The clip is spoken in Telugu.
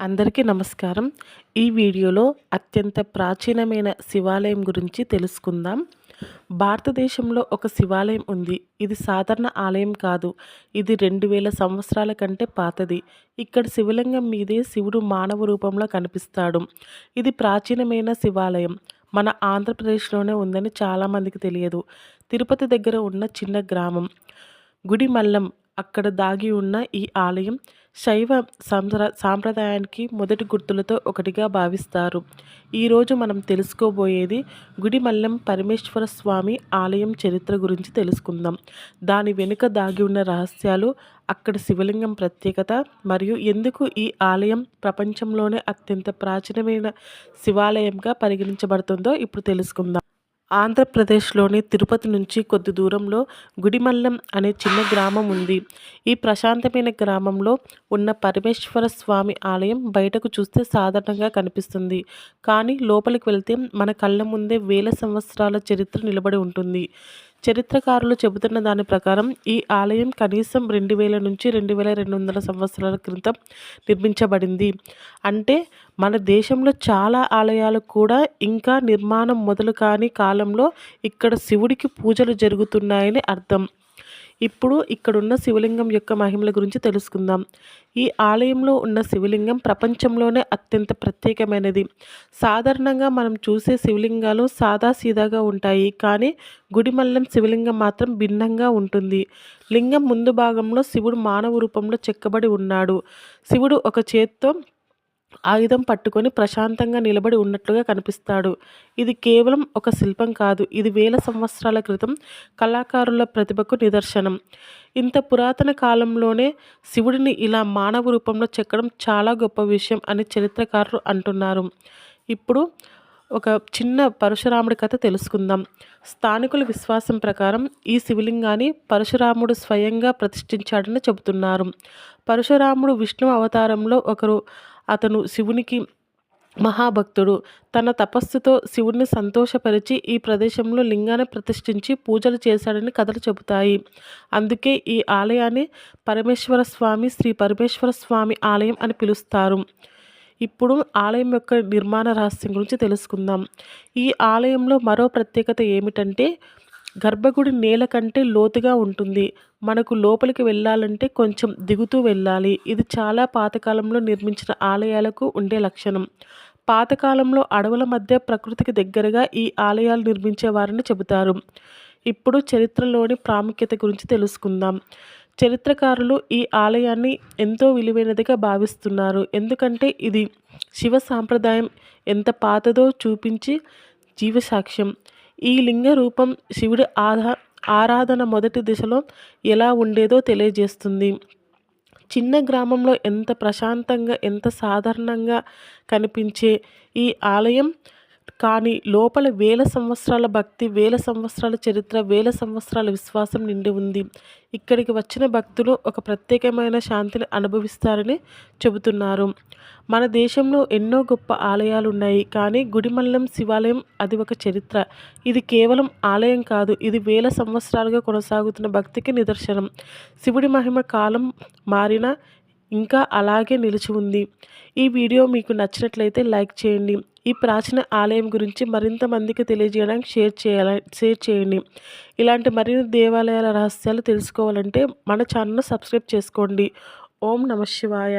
అందరికీ నమస్కారం. ఈ వీడియోలో అత్యంత ప్రాచీనమైన శివాలయం గురించి తెలుసుకుందాం. భారతదేశంలో ఒక శివాలయం ఉంది. ఇది సాధారణ ఆలయం కాదు. ఇది రెండు వేల సంవత్సరాల కంటే పాతది. ఇక్కడ శివలింగం మీదే శివుడు మానవ రూపంలో కనిపిస్తాడు. ఇది ప్రాచీనమైన శివాలయం. మన ఆంధ్రప్రదేశ్లోనే ఉందని చాలామందికి తెలియదు. తిరుపతి దగ్గర ఉన్న చిన్న గ్రామం గుడి మల్లం అక్కడ దాగి ఉన్న ఈ ఆలయం శైవ సంప్ర సాంప్రదాయానికి మొదటి గుర్తులతో ఒకటిగా భావిస్తారు. ఈరోజు మనం తెలుసుకోబోయేది గుడిమల్లం పరమేశ్వర స్వామి ఆలయం చరిత్ర గురించి తెలుసుకుందాం. దాని వెనుక దాగి ఉన్న రహస్యాలు అక్కడ శివలింగం ప్రత్యేకత మరియు ఎందుకు ఈ ఆలయం ప్రపంచంలోనే అత్యంత ప్రాచీనమైన శివాలయంగా పరిగణించబడుతుందో ఇప్పుడు తెలుసుకుందాం. ఆంధ్రప్రదేశ్లోని తిరుపతి నుంచి కొద్ది దూరంలో గుడిమల్లం అనే చిన్న గ్రామం ఉంది. ఈ ప్రశాంతమైన గ్రామంలో ఉన్న పరమేశ్వర స్వామి ఆలయం బయటకు చూస్తే సాధారణంగా కనిపిస్తుంది. కానీ లోపలికి వెళ్తే మన కళ్ళ ముందే వేల సంవత్సరాల చరిత్ర నిలబడి ఉంటుంది. చరిత్రకారులు చెబుతున్న దాని ప్రకారం ఈ ఆలయం కనీసం రెండు వేల నుంచి రెండు వేల రెండు వందల సంవత్సరాల క్రితం నిర్మించబడింది. అంటే మన దేశంలో చాలా ఆలయాలు కూడా ఇంకా నిర్మాణం మొదలు కాని కాలంలో ఇక్కడ శివుడికి పూజలు జరుగుతున్నాయని అర్థం. ఇప్పుడు ఇక్కడున్న శివలింగం యొక్క మహిమల గురించి తెలుసుకుందాం. ఈ ఆలయంలో ఉన్న శివలింగం ప్రపంచంలోనే అత్యంత ప్రత్యేకమైనది. సాధారణంగా మనం చూసే శివలింగాలు సాదాసీదాగా ఉంటాయి. కానీ గుడిమల్లం శివలింగం మాత్రం భిన్నంగా ఉంటుంది. లింగం ముందు భాగంలో శివుడు మానవ రూపంలో చెక్కబడి ఉన్నాడు. శివుడు ఒక చేత్తో ఆయుధం పట్టుకొని ప్రశాంతంగా నిలబడి ఉన్నట్లుగా కనిపిస్తాడు. ఇది కేవలం ఒక శిల్పం కాదు. ఇది వేల సంవత్సరాల క్రితం కళాకారుల ప్రతిభకు నిదర్శనం. ఇంత పురాతన కాలంలోనే శివుడిని ఇలా మానవ రూపంలో చెక్కడం చాలా గొప్ప విషయం అని చరిత్రకారులు అంటున్నారు. ఇప్పుడు ఒక చిన్న పరశురాముడి కథ తెలుసుకుందాం. స్థానికుల విశ్వాసం ప్రకారం ఈ శివలింగాన్ని పరశురాముడు స్వయంగా ప్రతిష్ఠించాడని చెబుతున్నారు. పరశురాముడు విష్ణు అవతారంలో ఒకరు అతను శివునికి మహాభక్తుడు. తన తపస్సుతో శివుడిని సంతోషపరిచి ఈ ప్రదేశంలో లింగాన్ని ప్రతిష్ఠించి పూజలు చేశాడని కథలు చెబుతాయి. అందుకే ఈ ఆలయాన్ని పరమేశ్వర స్వామి శ్రీ పరమేశ్వర స్వామి ఆలయం అని పిలుస్తారు. ఇప్పుడు ఆలయం యొక్క నిర్మాణ రహస్యం గురించి తెలుసుకుందాం. ఈ ఆలయంలో మరో ప్రత్యేకత ఏమిటంటే గర్భగుడి నేల కంటే లోతుగా ఉంటుంది. మనకు లోపలికి వెళ్ళాలంటే కొంచెం దిగుతూ వెళ్ళాలి. ఇది చాలా పాతకాలంలో నిర్మించిన ఆలయాలకు ఉండే లక్షణం. పాతకాలంలో అడవుల మధ్య ప్రకృతికి దగ్గరగా ఈ ఆలయాలు నిర్మించేవారని చెబుతారు. ఇప్పుడు చరిత్రలోని ప్రాముఖ్యత గురించి తెలుసుకుందాం. చరిత్రకారులు ఈ ఆలయాన్ని ఎంతో విలువైనదిగా భావిస్తున్నారు. ఎందుకంటే ఇది శివ సాంప్రదాయం ఎంత పాతదో చూపించి జీవసాక్ష్యం. ఈ లింగ రూపం శివుడి ఆధా ఆరాధన మొదటి దిశలో ఎలా ఉండేదో తెలియజేస్తుంది. చిన్న గ్రామంలో ఎంత ప్రశాంతంగా ఎంత సాధారణంగా కనిపించే ఈ ఆలయం కానీ లోపల వేల సంవత్సరాల భక్తి వేల సంవత్సరాల చరిత్ర వేల సంవత్సరాల విశ్వాసం నిండి ఉంది. ఇక్కడికి వచ్చిన భక్తులు ఒక ప్రత్యేకమైన శాంతిని అనుభవిస్తారని చెబుతున్నారు. మన దేశంలో ఎన్నో గొప్ప ఆలయాలు ఉన్నాయి కానీ గుడిమల్లం శివాలయం అది ఒక చరిత్ర. ఇది కేవలం ఆలయం కాదు ఇది వేల సంవత్సరాలుగా కొనసాగుతున్న భక్తికి నిదర్శనం. శివుడి మహిమ కాలం మారిన ఇంకా అలాగే నిలిచి ఉంది. ఈ వీడియో మీకు నచ్చినట్లయితే లైక్ చేయండి. ఈ ప్రాచీన ఆలయం గురించి మరింత మందికి తెలియజేయడానికి షేర్ చేయాల షేర్ చేయండి. ఇలాంటి మరిన్ని దేవాలయాల రహస్యాలు తెలుసుకోవాలంటే మన ఛానల్ను సబ్స్క్రైబ్ చేసుకోండి. ఓం నమ శివాయ.